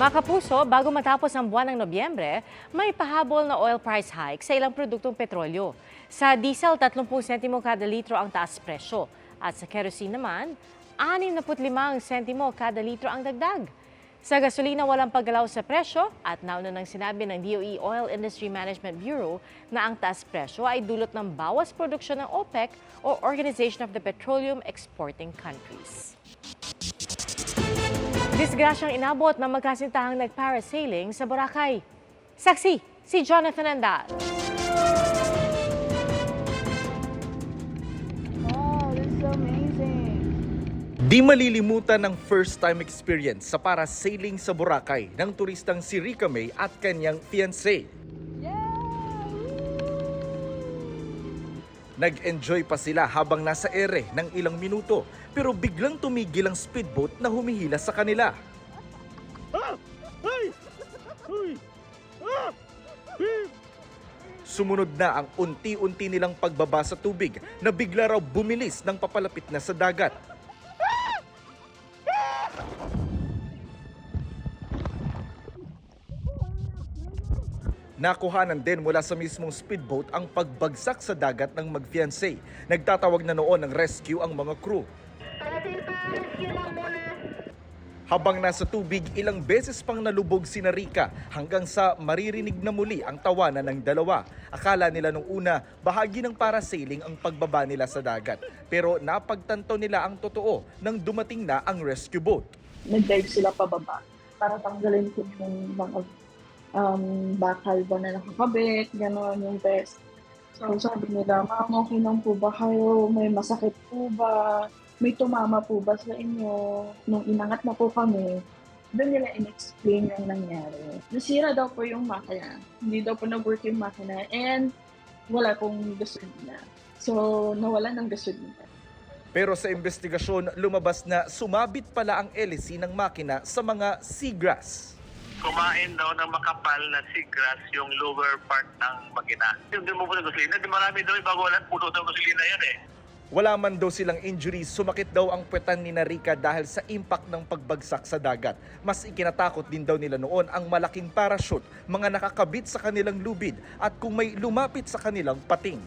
Mga kapuso, bago matapos ang buwan ng Nobyembre, may pahabol na oil price hike sa ilang produktong petrolyo. Sa diesel, 30 sentimo kada litro ang taas presyo. At sa kerosene naman, 65 sentimo kada litro ang dagdag. Sa gasolina, walang paggalaw sa presyo at nauna nang sinabi ng DOE Oil Industry Management Bureau na ang taas presyo ay dulot ng bawas produksyon ng OPEC o Organization of the Petroleum Exporting Countries. Disgrasyang inabot ng magkasintahang nagparasailing sa Boracay. Saksi, si Jonathan Andal. Oh, this is amazing. Di malilimutan ng first-time experience sa parasailing sa Boracay ng turistang si Rika May at kanyang fiancé. Nag-enjoy pa sila habang nasa ere ng ilang minuto pero biglang tumigil ang speedboat na humihila sa kanila. Sumunod na ang unti-unti nilang pagbaba sa tubig na bigla raw bumilis ng papalapit na sa dagat. Nakuhanan din mula sa mismong speedboat ang pagbagsak sa dagat ng magfiancé. Nagtatawag na noon ng rescue ang mga crew. Habang nasa tubig, ilang beses pang nalubog si Rika hanggang sa maririnig na muli ang tawanan ng dalawa. Akala nila nung una, bahagi ng parasailing ang pagbaba nila sa dagat. Pero napagtanto nila ang totoo nang dumating na ang rescue boat. Nag-dive sila pababa para tanggalin ko yung mga um, bakal ba na nakakabit, gano'n yung vest. So sabi nila, ma'am, okay lang po ba kayo? May masakit po ba? May tumama po ba sa inyo? Nung inangat na po kami, doon nila in-explain yung nangyari. Nasira daw po yung makina. Hindi daw po nag-work yung makina and wala pong gasolina. So, nawala ng gasolina. Pero sa investigasyon, lumabas na sumabit pala ang LC ng makina sa mga seagrass. Kumain daw ng makapal na seagrass yung lower part ng makina. Yung di mo po ng gasolina, di marami daw, bago walang puno ng gasolina yan eh. Wala man daw silang injuries, sumakit daw ang puwetan ni Narika dahil sa impact ng pagbagsak sa dagat. Mas ikinatakot din daw nila noon ang malaking parachute, mga nakakabit sa kanilang lubid at kung may lumapit sa kanilang pating.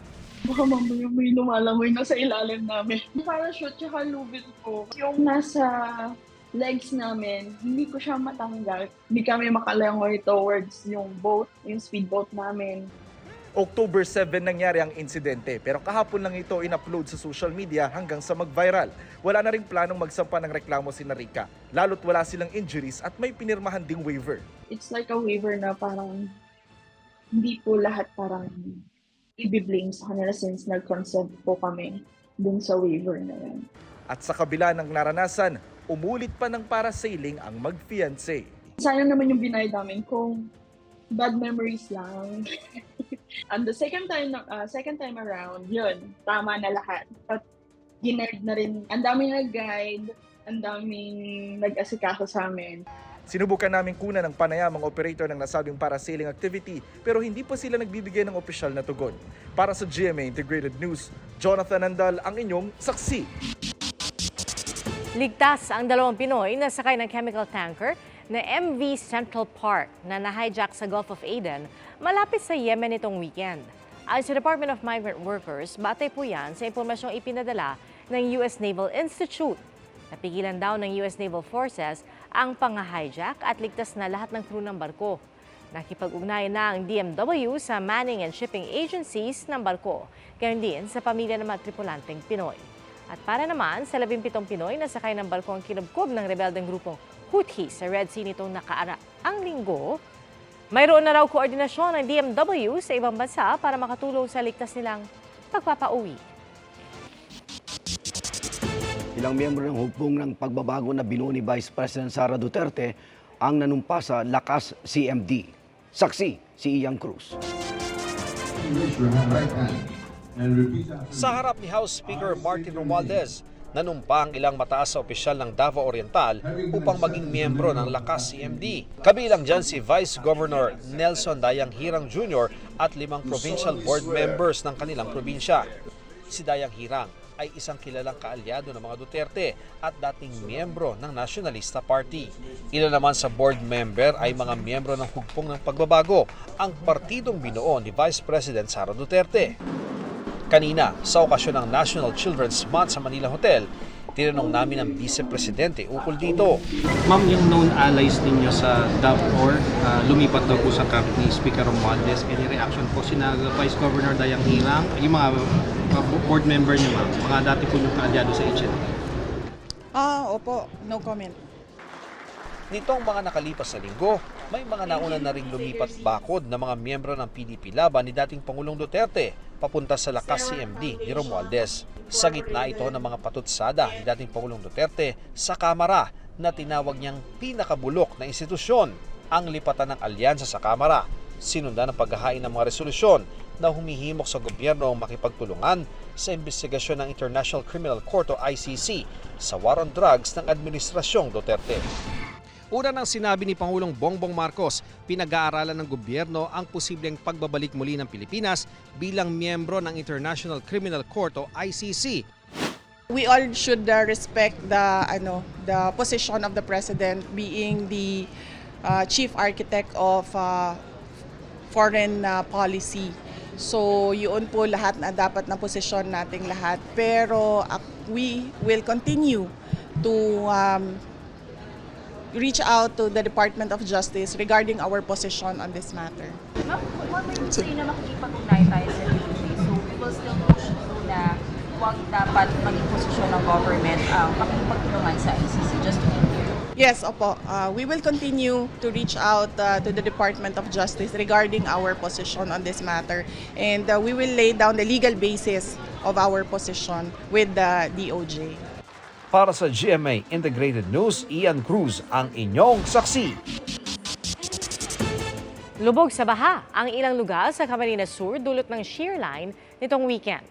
Baka mamaya may lumalangoy na sa ilalim namin. Parachute tsaka lubid ko. Yung nasa legs namin, hindi ko siya matanggal. Hindi kami makalangoy towards yung boat, yung speedboat namin. October 7 nangyari ang insidente pero kahapon lang ito in-upload sa social media hanggang sa mag-viral. Wala na rin planong magsampa ng reklamo si Narika. Lalo't wala silang injuries at may pinirmahan ding waiver. It's like a waiver na parang hindi po lahat parang i-blame sa kanila since nag-consent po kami dun sa waiver na yun. At sa kabila ng naranasan, umulit pa ng parasailing ang mag-fiancé. Sayang naman yung binayad namin kung bad memories lang. And the second time uh, second time around, yun, tama na lahat. At ginerd na rin, ang daming nag-guide, ang daming nag-asikaso sa amin. Sinubukan namin kunan ng panayamang operator ng nasabing parasailing activity pero hindi pa sila nagbibigay ng opisyal na tugon. Para sa GMA Integrated News, Jonathan Andal ang inyong saksi. Ligtas ang dalawang Pinoy na sakay ng chemical tanker na MV Central Park na na-hijack sa Gulf of Aden malapit sa Yemen itong weekend. Ayon sa Department of Migrant Workers, batay po yan sa impormasyong ipinadala ng US Naval Institute. Napigilan daw ng US Naval Forces ang pang-hijack at ligtas na lahat ng crew ng barko. Nakipag-ugnayan na ang DMW sa manning and shipping agencies ng barko, gayon din sa pamilya ng mga tripulanteng Pinoy. At para naman sa 17 Pinoy na sakay ng barko ang kinubkob ng rebeldeng grupong Houthi sa Red Sea nitong nakaara ang linggo, mayroon na raw koordinasyon ng DMW sa ibang bansa para makatulong sa ligtas nilang pagpapauwi. Ilang miyembro ng hukbong ng pagbabago na binuo ni Vice President Sara Duterte ang nanumpa sa Lakas CMD. Saksi si Ian Cruz. Raise your hand, right hand Sa harap ni House Speaker Martin Romualdez, nanumpa ang ilang mataas sa opisyal ng Davao Oriental upang maging miyembro ng Lakas CMD. Kabilang dyan si Vice Governor Nelson Dayang Hirang Jr. at limang provincial board members ng kanilang probinsya. Si Dayang Hirang ay isang kilalang kaalyado ng mga Duterte at dating miyembro ng Nationalista Party. Ilan naman sa board member ay mga miyembro ng hugpong ng pagbabago, ang partidong binuo ni Vice President Sara Duterte. Kanina, sa okasyon ng National Children's Month sa Manila Hotel, tinanong namin ang Vice Presidente ukol dito. Ma'am, yung known allies ninyo sa DAP4, uh, lumipat daw po sa camp ni Speaker Romualdez. Any reaction po sina Vice Governor Dayang Hirang, yung mga uh, board member niyo ma'am, mga dati po yung kaalyado sa HNP. Ah, opo. No comment. Nitong mga nakalipas na linggo, may mga nauna na ring lumipat bakod na mga miyembro ng PDP laban ni dating Pangulong Duterte papunta sa lakas CMD ni Romualdez. Sa gitna ito ng mga patutsada ni dating Pangulong Duterte sa Kamara na tinawag niyang pinakabulok na institusyon ang lipatan ng alyansa sa Kamara. Sinundan ang paghahain ng mga resolusyon na humihimok sa gobyerno ang makipagtulungan sa investigasyon ng International Criminal Court o ICC sa war on drugs ng Administrasyong Duterte. Una nang sinabi ni Pangulong Bongbong Marcos, pinag-aaralan ng gobyerno ang posibleng pagbabalik muli ng Pilipinas bilang miyembro ng International Criminal Court o ICC. We all should uh, respect the ano the position of the president being the uh, chief architect of uh, foreign uh, policy. So, yun po lahat na dapat na posisyon nating lahat. Pero uh, we will continue to um, reach out to the Department of Justice regarding our position on this matter. Ma'am, kung may gusto na makikipag-ugnayan tayo sa DOJ, so we will still through na huwag dapat maging posisyon ng government ang makikipagtulungan sa ICC just to be clear. Yes, opo. Uh, we will continue to reach out uh, to the Department of Justice regarding our position on this matter. And uh, we will lay down the legal basis of our position with the DOJ. Para sa GMA Integrated News, Ian Cruz ang inyong saksi. Lubog sa baha ang ilang lugar sa Camarines Sur dulot ng shear line nitong weekend.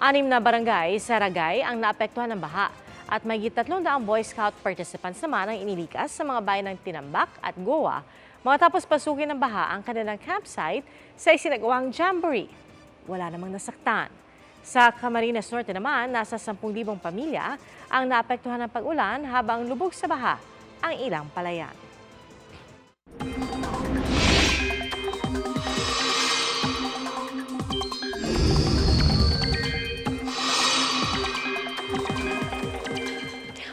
Anim na barangay sa Ragay ang naapektuhan ng baha at may 300 Boy Scout participants naman ang inilikas sa mga bayan ng Tinambak at Goa matapos pasukin ng baha ang kanilang campsite sa isinagawang jamboree. Wala namang nasaktan. Sa Camarines Norte naman, nasa 10,000 pamilya ang naapektuhan ng pag-ulan habang lubog sa baha ang ilang palayan.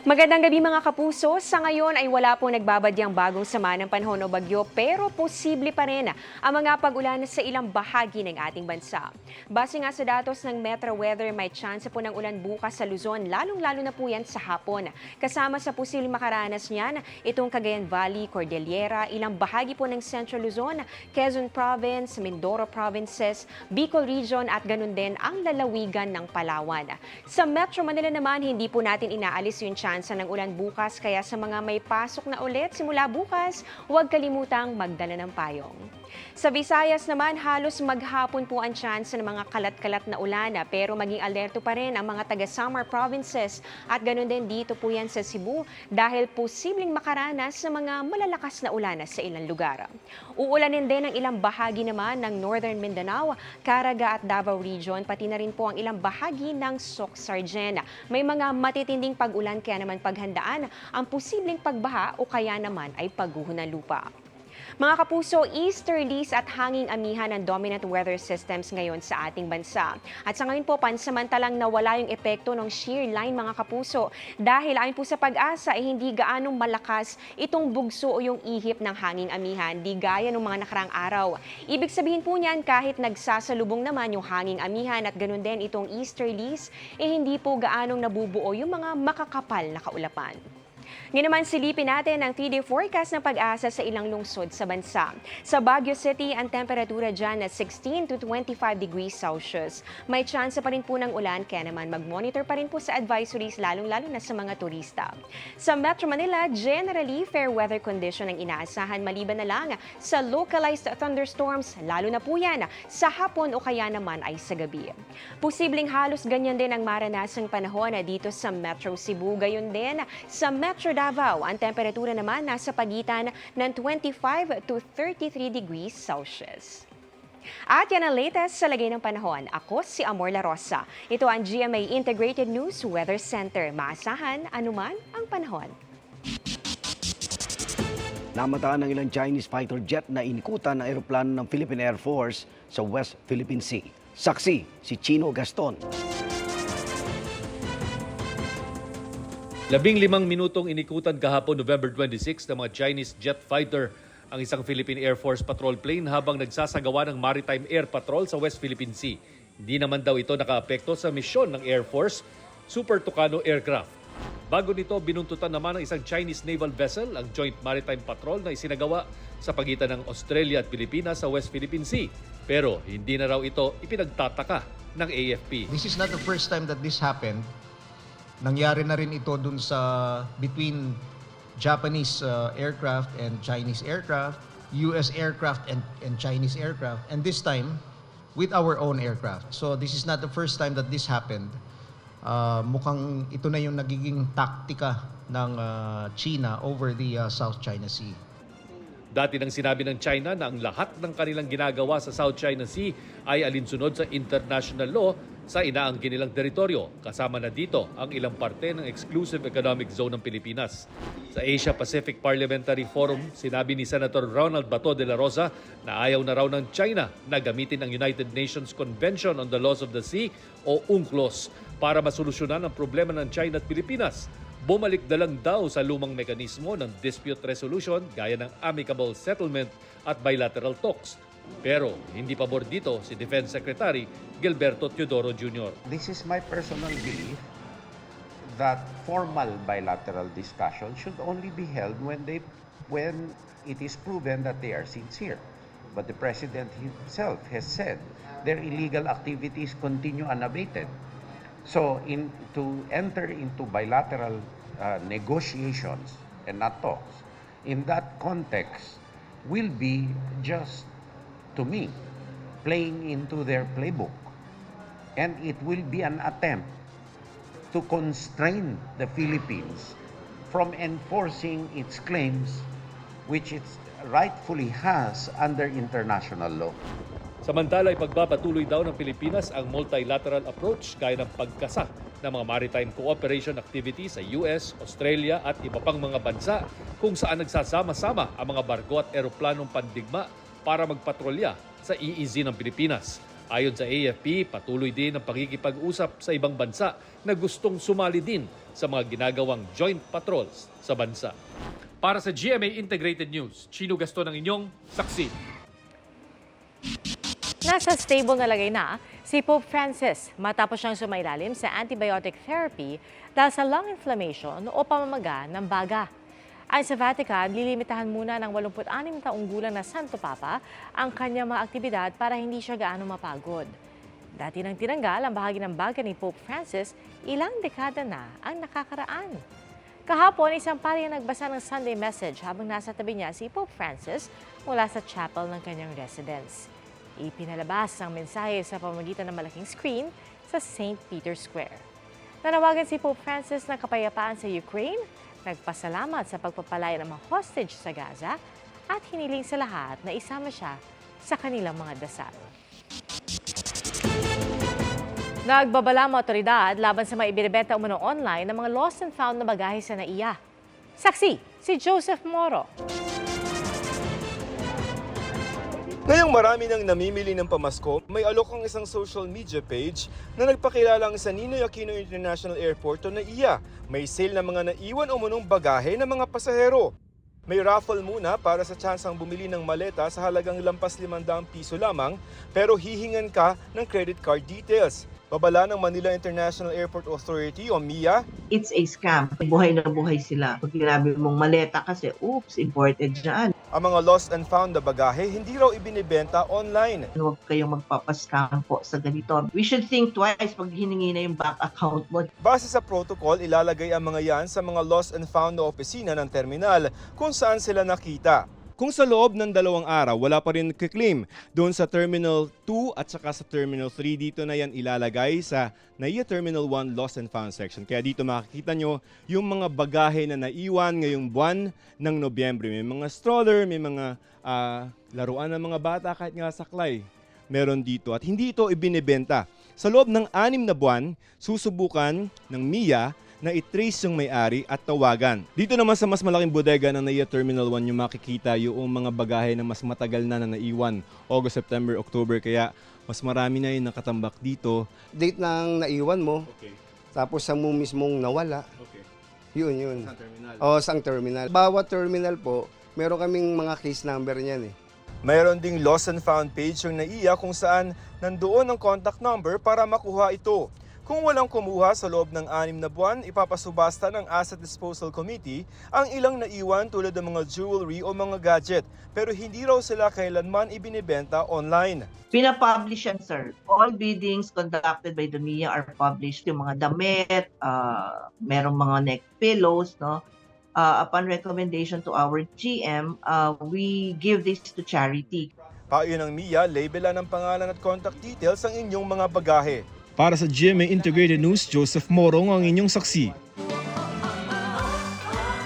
Magandang gabi mga kapuso. Sa ngayon ay wala pong nagbabadyang bagong sama ng panahon o bagyo pero posible pa rin ang mga pag-ulan sa ilang bahagi ng ating bansa. Base nga sa datos ng Metro Weather, may chance po ng ulan bukas sa Luzon, lalong-lalo na po yan sa hapon. Kasama sa posibleng makaranas niyan, itong Cagayan Valley, Cordillera, ilang bahagi po ng Central Luzon, Quezon Province, Mindoro Provinces, Bicol Region at ganun din ang lalawigan ng Palawan. Sa Metro Manila naman, hindi po natin inaalis yung chance ng ulan bukas kaya sa mga may pasok na ulit simula bukas, huwag kalimutang magdala ng payong. Sa Visayas naman, halos maghapon po ang chance ng mga kalat-kalat na ulan pero maging alerto pa rin ang mga taga-Samar provinces at ganun din dito po yan sa Cebu dahil posibleng makaranas ng mga malalakas na ulan sa ilang lugar. Uulanin din ang ilang bahagi naman ng Northern Mindanao, Caraga at Davao Region pati na rin po ang ilang bahagi ng Soc-Sargen. May mga matitinding pag-ulan kaya naman paghandaan ang posibleng pagbaha o kaya naman ay pagguho ng lupa. Mga kapuso, easterlies at hanging amihan ng dominant weather systems ngayon sa ating bansa. At sa ngayon po, pansamantalang nawala yung epekto ng shear line mga kapuso. Dahil ayon po sa pag-asa, ay hindi gaanong malakas itong bugso o yung ihip ng hanging amihan, di gaya ng mga nakarang araw. Ibig sabihin po niyan, kahit nagsasalubong naman yung hanging amihan at ganun din itong easterlies, eh hindi po gaanong nabubuo yung mga makakapal na kaulapan. Ngayon naman silipin natin ang 3-day forecast ng pag-asa sa ilang lungsod sa bansa. Sa Baguio City, ang temperatura dyan na 16 to 25 degrees Celsius. May chance pa rin po ng ulan kaya naman mag-monitor pa rin po sa advisories lalong-lalo na sa mga turista. Sa Metro Manila, generally fair weather condition ang inaasahan maliban na lang sa localized thunderstorms, lalo na po yan sa hapon o kaya naman ay sa gabi. Posibleng halos ganyan din ang maranasang panahon na dito sa Metro Cebu, gayon din sa Metro Davao. Ang temperatura naman nasa pagitan ng 25 to 33 degrees Celsius. At yan ang latest sa lagay ng panahon. Ako si Amor La Rosa. Ito ang GMA Integrated News Weather Center. Maasahan anuman ang panahon. Namataan ng ilang Chinese fighter jet na inikutan ng eroplano ng Philippine Air Force sa West Philippine Sea. Saksi, si Chino Gaston. Labing limang minutong inikutan kahapon November 26 ng mga Chinese jet fighter ang isang Philippine Air Force patrol plane habang nagsasagawa ng maritime air patrol sa West Philippine Sea. Hindi naman daw ito nakaapekto sa misyon ng Air Force Super Tucano aircraft. Bago nito, binuntutan naman ng isang Chinese naval vessel ang Joint Maritime Patrol na isinagawa sa pagitan ng Australia at Pilipinas sa West Philippine Sea. Pero hindi na raw ito ipinagtataka ng AFP. This is not the first time that this happened. Nangyari na rin ito dun sa between Japanese uh, aircraft and Chinese aircraft, US aircraft and, and Chinese aircraft, and this time with our own aircraft. So this is not the first time that this happened. Uh, mukhang ito na yung nagiging taktika ng uh, China over the uh, South China Sea. Dati nang sinabi ng China na ang lahat ng kanilang ginagawa sa South China Sea ay alinsunod sa international law sa inaangkin nilang teritoryo. Kasama na dito ang ilang parte ng Exclusive Economic Zone ng Pilipinas. Sa Asia Pacific Parliamentary Forum, sinabi ni Senator Ronald Bato de la Rosa na ayaw na raw ng China na gamitin ang United Nations Convention on the Laws of the Sea o UNCLOS para masolusyonan ang problema ng China at Pilipinas. Bumalik na lang daw sa lumang mekanismo ng dispute resolution gaya ng amicable settlement at bilateral talks. Pero hindi pabor dito si Defense Secretary Gilberto Teodoro Jr. This is my personal belief that formal bilateral discussion should only be held when they when it is proven that they are sincere. But the president himself has said their illegal activities continue unabated. So in to enter into bilateral uh, negotiations and not talks in that context will be just to me playing into their playbook and it will be an attempt to constrain the Philippines from enforcing its claims which it rightfully has under international law. Samantala ay daw ng Pilipinas ang multilateral approach gaya ng pagkasa ng mga maritime cooperation activities sa US, Australia at iba pang mga bansa kung saan nagsasama-sama ang mga barko at eroplanong pandigma para magpatrolya sa EEZ ng Pilipinas. Ayon sa AFP, patuloy din ang pakikipag-usap sa ibang bansa na gustong sumali din sa mga ginagawang joint patrols sa bansa. Para sa GMA Integrated News, Chino Gaston ang inyong saksi. Nasa stable na lagay na si Pope Francis matapos siyang sumailalim sa antibiotic therapy dahil sa lung inflammation o pamamaga ng baga. Ayon sa Vatican, lilimitahan muna ng 86 taong gulang na Santo Papa ang kanyang mga aktibidad para hindi siya gaano mapagod. Dati nang tinanggal ang bahagi ng baga ni Pope Francis, ilang dekada na ang nakakaraan. Kahapon, isang pari ang nagbasa ng Sunday message habang nasa tabi niya si Pope Francis mula sa chapel ng kanyang residence. Ipinalabas ang mensahe sa pamamagitan ng malaking screen sa St. Peter's Square. Nanawagan si Pope Francis ng kapayapaan sa Ukraine, nagpasalamat sa pagpapalaya ng mga hostage sa Gaza, at hiniling sa lahat na isama siya sa kanilang mga dasal. Nagbabala ang otoridad laban sa mga ibinibenta umano online ng mga lost and found na bagahe sa NAIA. Saksi, si Joseph Moro. Ngayong marami nang namimili ng pamasko, may alok ang isang social media page na nagpakilala ang sa Ninoy Aquino International Airport o NAIA. May sale ng mga naiwan o munong bagahe ng mga pasahero. May raffle muna para sa tsansang bumili ng maleta sa halagang lampas 500 piso lamang pero hihingan ka ng credit card details. Babala ng Manila International Airport Authority o MIA, it's a scam. Buhay na buhay sila. Pag sinabi mong maleta kasi, oops, imported dyan. ang mga lost and found na bagahe hindi raw ibinibenta online. Huwag kayong magpapascam po sa ganito. We should think twice pag hiningi na yung bank account mo. Base sa protocol, ilalagay ang mga yan sa mga lost and found na opisina ng terminal kung saan sila nakita. Kung sa loob ng dalawang araw, wala pa rin claim doon sa Terminal 2 at saka sa Terminal 3, dito na yan ilalagay sa NAIA Terminal 1 Lost and Found section. Kaya dito makikita nyo yung mga bagahe na naiwan ngayong buwan ng Nobyembre. May mga stroller, may mga ah, laruan ng mga bata kahit nga saklay. meron dito at hindi ito ibinebenta. Sa loob ng anim na buwan, susubukan ng MIA na i-trace yung may-ari at tawagan. Dito naman sa mas malaking bodega ng NAIA Terminal 1 yung makikita yung mga bagahe na mas matagal na na naiwan. August, September, October. Kaya mas marami na yung nakatambak dito. Date ng naiwan mo, tapos sa mo mismong nawala. Yun, yun. Sa terminal. O, sang terminal. Bawat terminal po, meron kaming mga case number niyan eh. Mayroon ding lost and found page yung NAIA kung saan nandoon ang contact number para makuha ito. Kung walang kumuha sa loob ng anim na buwan, ipapasubasta ng Asset Disposal Committee ang ilang naiwan tulad ng mga jewelry o mga gadget. Pero hindi raw sila kailanman ibinibenta online. Pinapublish yan, sir. All biddings conducted by the MIA are published. Yung mga damit, uh, merong mga neck pillows, no? Uh, upon recommendation to our GM, uh, we give this to charity. Payo ng MIA, labelan ng pangalan at contact details ang inyong mga bagahe. Para sa GMA Integrated News, Joseph Morong ang inyong saksi.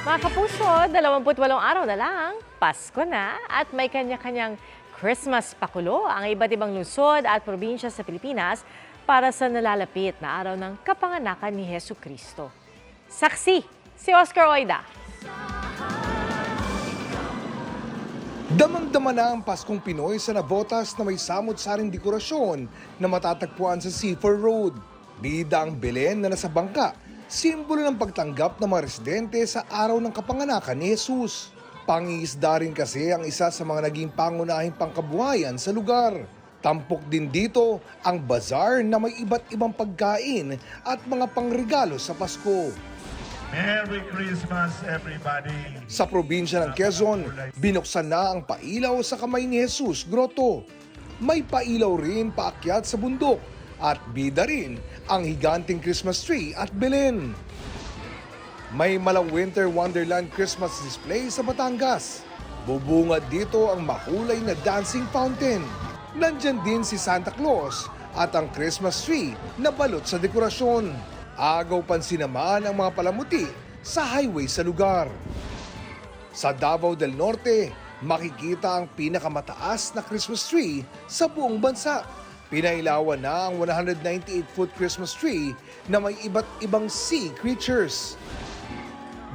Mga kapuso, 28 araw na lang, Pasko na at may kanya-kanyang Christmas pakulo ang iba't ibang lungsod at probinsya sa Pilipinas para sa nalalapit na araw ng kapanganakan ni Heso Kristo. Saksi, si Oscar Oida. Damang-dama na ang Paskong Pinoy sa Navotas na may samot-saring dekorasyon na matatagpuan sa Seafor Road. Bida ang Belen na nasa bangka, simbolo ng pagtanggap ng mga residente sa araw ng kapanganakan ni Jesus. Pangiisda rin kasi ang isa sa mga naging pangunahing pangkabuhayan sa lugar. Tampok din dito ang bazaar na may iba't ibang pagkain at mga pangregalo sa Pasko. Merry Christmas, everybody. Sa probinsya ng Quezon, binuksan na ang pailaw sa kamay ni Jesus Grotto. May pailaw rin paakyat sa bundok at bida rin ang higanting Christmas tree at Belen. May malang Winter Wonderland Christmas display sa Batangas. Bubungad dito ang mahulay na dancing fountain. Nandyan din si Santa Claus at ang Christmas tree na balot sa dekorasyon. Agaw pansin naman ang mga palamuti sa highway sa lugar. Sa Davao del Norte, makikita ang pinakamataas na Christmas tree sa buong bansa. Pinailawan na ang 198-foot Christmas tree na may iba't ibang sea creatures.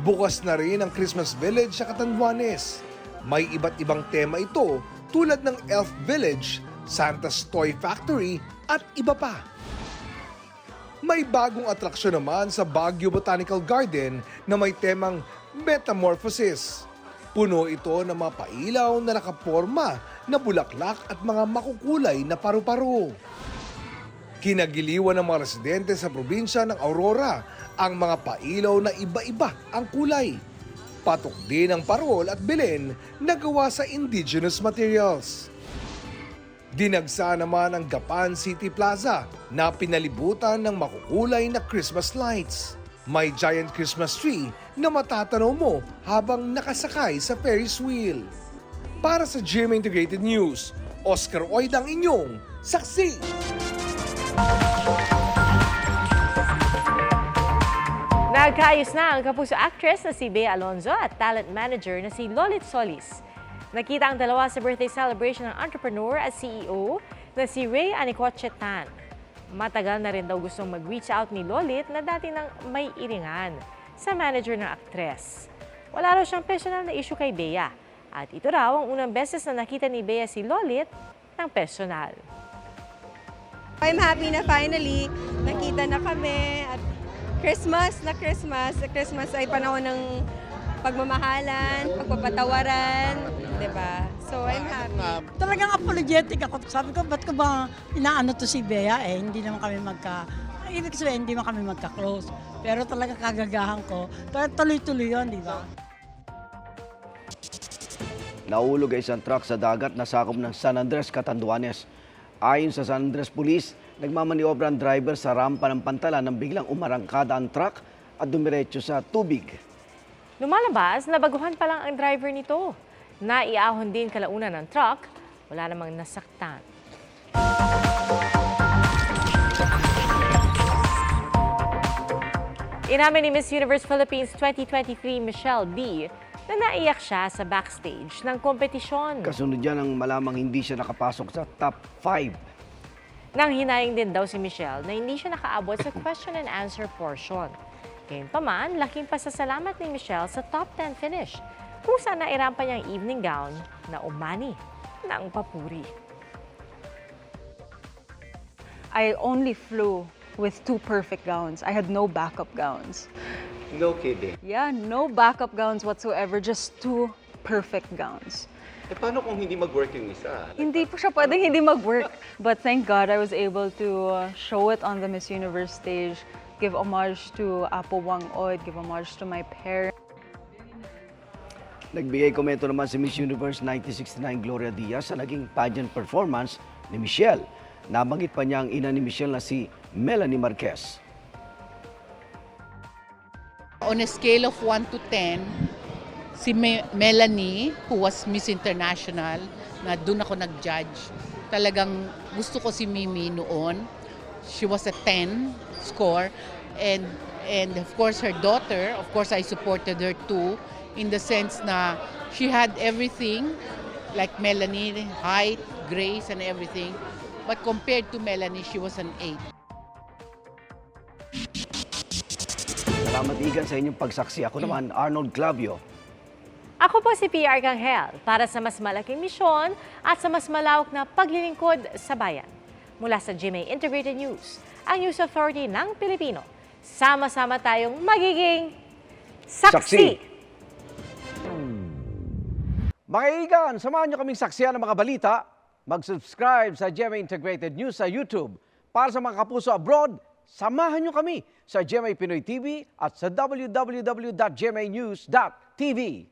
Bukas na rin ang Christmas Village sa Catanduanes. May iba't ibang tema ito tulad ng Elf Village, Santa's Toy Factory at iba pa. May bagong atraksyon naman sa Baguio Botanical Garden na may temang Metamorphosis. Puno ito ng mga pailaw na nakaporma na bulaklak at mga makukulay na paru-paro. Kinagiliwan ng mga residente sa probinsya ng Aurora ang mga pailaw na iba-iba ang kulay. Patok din ang parol at belen na gawa sa indigenous materials. Dinagsa naman ang Gapan City Plaza na pinalibutan ng makukulay na Christmas lights. May giant Christmas tree na matatanaw mo habang nakasakay sa Ferris wheel. Para sa GMA Integrated News, Oscar Oid ang inyong saksi. Nagkaayos na ang kapuso actress na si Bea Alonzo at talent manager na si Lolit Solis. Nakita ang dalawa sa birthday celebration ng entrepreneur at CEO na si Ray Anicoche Tan. Matagal na rin daw gustong mag-reach out ni Lolit na dati nang may iringan sa manager ng aktres. Wala raw siyang personal na issue kay Bea. At ito raw ang unang beses na nakita ni Bea si Lolit ng personal. I'm happy na finally nakita na kami at Christmas na Christmas. Christmas ay panahon ng pagmamahalan, pagpapatawaran, di ba? So I'm happy. Talagang apologetic ako. Sabi ko, ba't ko ba inaano to si Bea? Eh, hindi naman kami magka... Ibig sabihin, hindi naman kami magka-close. Pero talaga kagagahan ko. Pero tuloy-tuloy yun, di ba? Nahulog ang isang truck sa dagat na sakop ng San Andres, Catanduanes. Ayon sa San Andres Police, nagmamaniobra ang driver sa rampa ng pantala nang biglang umarangkada ang truck at dumiretso sa tubig. Lumalabas na baguhan pa lang ang driver nito. Naiahon din kalaunan ng truck, wala namang nasaktan. Inamin ni Miss Universe Philippines 2023 Michelle B na naiyak siya sa backstage ng kompetisyon. Kasunod yan ang malamang hindi siya nakapasok sa top 5. Nang hinayang din daw si Michelle na hindi siya nakaabot sa question and answer portion. Gayunpaman, laking pasasalamat ni Michelle sa top 10 finish kung saan nairampa niyang evening gown na umani ng papuri. I only flew with two perfect gowns. I had no backup gowns. No kidding. Yeah, no backup gowns whatsoever, just two perfect gowns. Eh, paano kung hindi mag-work yung isa? Hindi po siya pwedeng hindi mag-work. But thank God I was able to uh, show it on the Miss Universe stage, give homage to Apo Wang Od, give homage to my parents. Nagbigay komento naman si Miss Universe 1969 Gloria Diaz sa naging pageant performance ni Michelle. Nabanggit pa niya ang ina ni Michelle na si Melanie Marquez. On a scale of 1 to 10, si Me- Melanie, who was Miss International, na doon ako nag-judge, talagang gusto ko si Mimi noon. She was a 10 score. And, and of course, her daughter, of course, I supported her too, in the sense na she had everything, like Melanie, height, grace, and everything. But compared to Melanie, she was an 8. Salamat Igan sa inyong pagsaksi. Ako naman, Arnold Clavio. Ako po si PR Ganghel para sa mas malaking misyon at sa mas malawak na paglilingkod sa bayan. Mula sa GMA Integrated News, ang News Authority ng Pilipino. Sama-sama tayong magiging saksi. Saksi. Mga igan, samahan nyo kaming saksiyan ng mga balita. Mag-subscribe sa GMA Integrated News sa YouTube. Para sa mga kapuso abroad, samahan nyo kami sa GMA Pinoy TV at sa www.gmanews.tv.